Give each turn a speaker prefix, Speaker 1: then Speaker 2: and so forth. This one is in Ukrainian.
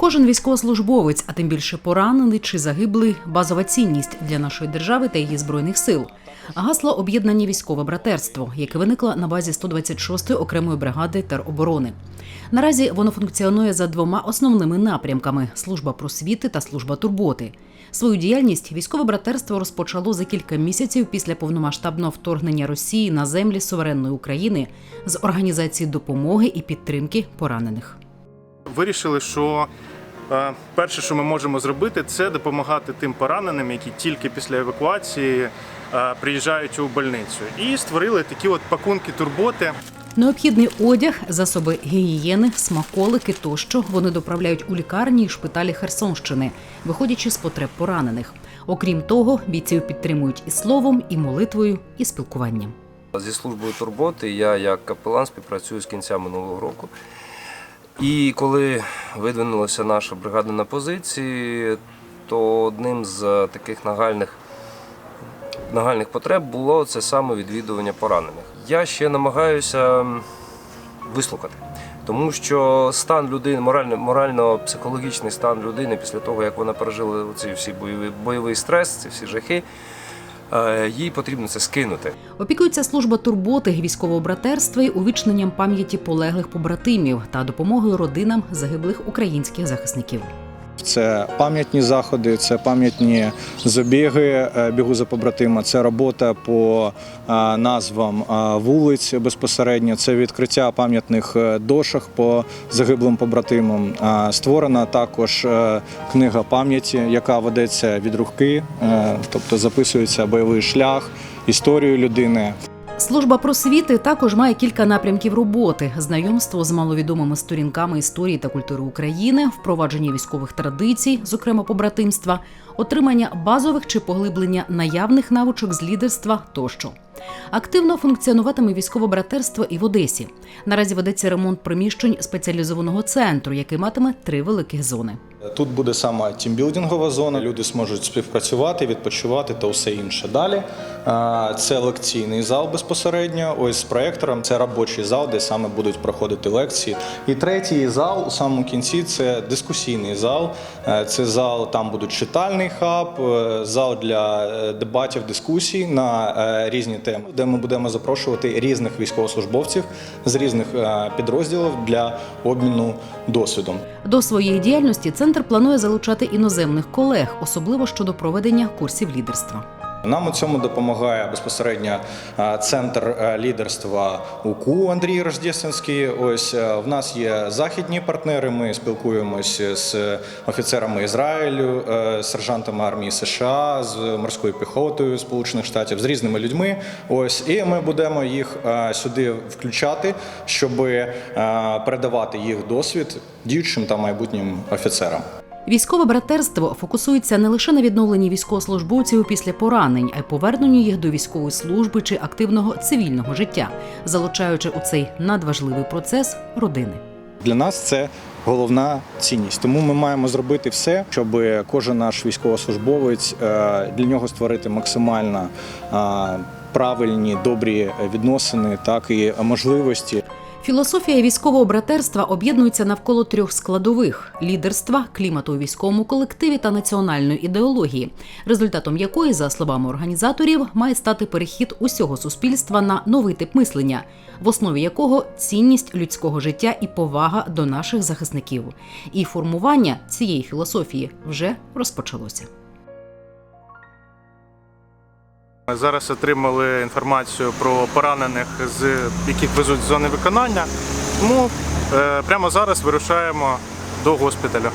Speaker 1: Кожен військовослужбовець, а тим більше поранений чи загиблий базова цінність для нашої держави та її збройних сил. Гасло об'єднання військове братерство, яке виникло на базі 126-ї окремої бригади тероборони. Наразі воно функціонує за двома основними напрямками: служба просвіти та служба турботи. Свою діяльність військове братерство розпочало за кілька місяців після повномасштабного вторгнення Росії на землі суверенної України з організації допомоги і підтримки поранених.
Speaker 2: Вирішили, що е, перше, що ми можемо зробити, це допомагати тим пораненим, які тільки після евакуації е, приїжджають у больницю. І створили такі от пакунки турботи.
Speaker 1: Необхідний одяг, засоби гігієни, смаколики тощо вони доправляють у лікарні і шпиталі Херсонщини, виходячи з потреб поранених. Окрім того, бійців підтримують і словом, і молитвою, і спілкуванням.
Speaker 3: Зі службою турботи я як капелан співпрацюю з кінця минулого року. І коли видвинулася наша бригада на позиції, то одним з таких нагальних, нагальних потреб було це саме відвідування поранених. Я ще намагаюся вислухати, тому що стан людини, морально, морально-психологічний стан людини після того, як вона пережила ці всі бойовий, бойовий стрес, ці всі жахи, е, їй потрібно це скинути.
Speaker 1: Опікується служба турботи військового братерства і увічненням пам'яті полеглих побратимів та допомогою родинам загиблих українських захисників.
Speaker 4: Це пам'ятні заходи, це пам'ятні забіги е, бігу за побратима, це робота по е, назвам е, вулиць безпосередньо, це відкриття пам'ятних дошок по загиблим побратимам. Створена також книга пам'яті, яка ведеться від руки, тобто записується бойовий шлях, історію людини.
Speaker 1: Служба просвіти також має кілька напрямків роботи: знайомство з маловідомими сторінками історії та культури України, впровадження військових традицій, зокрема побратимства, отримання базових чи поглиблення наявних навичок з лідерства тощо. Активно функціонуватиме військове братерство і в Одесі. Наразі ведеться ремонт приміщень спеціалізованого центру, який матиме три великих зони.
Speaker 4: Тут буде саме тімбілдингова зона. Люди зможуть співпрацювати, відпочивати та все інше. Далі це лекційний зал безпосередньо. Ось з проектором. Це робочий зал, де саме будуть проходити лекції. І третій зал у самому кінці це дискусійний зал. Е, Це зал, там будуть читальний хаб, е, зал для е, дебатів, дискусій на різні теми, де ми будемо запрошувати різних військовослужбовців з різних підрозділів для обміну досвідом.
Speaker 1: До своєї діяльності центр планує залучати іноземних колег, особливо щодо проведення курсів лідерства.
Speaker 4: Нам у цьому допомагає безпосередньо е, центр е, лідерства УКУ Андрій Рождественський. Ось е, в нас є західні партнери. Ми спілкуємося з офіцерами Ізраїлю, сержантами армії США, з морською піхотою Сполучених Штатів, з різними людьми. Ось і ми будемо їх сюди включати, щоб передавати їх досвід діючим та майбутнім офіцерам.
Speaker 1: Військове братерство фокусується не лише на відновленні військовослужбовців після поранень, а й поверненню їх до військової служби чи активного цивільного життя, залучаючи у цей надважливий процес родини.
Speaker 4: Для нас це головна цінність. Тому ми маємо зробити все, щоб кожен наш військовослужбовець е, для нього створити максимально е, правильні, добрі відносини, так і можливості.
Speaker 1: Філософія військового братерства об'єднується навколо трьох складових: лідерства, клімату у військовому колективі та національної ідеології, результатом якої, за словами організаторів, має стати перехід усього суспільства на новий тип мислення, в основі якого цінність людського життя і повага до наших захисників. І формування цієї філософії вже розпочалося.
Speaker 2: Зараз отримали інформацію про поранених, з яких везуть з зони виконання. Тому е, прямо зараз вирушаємо до госпіталю.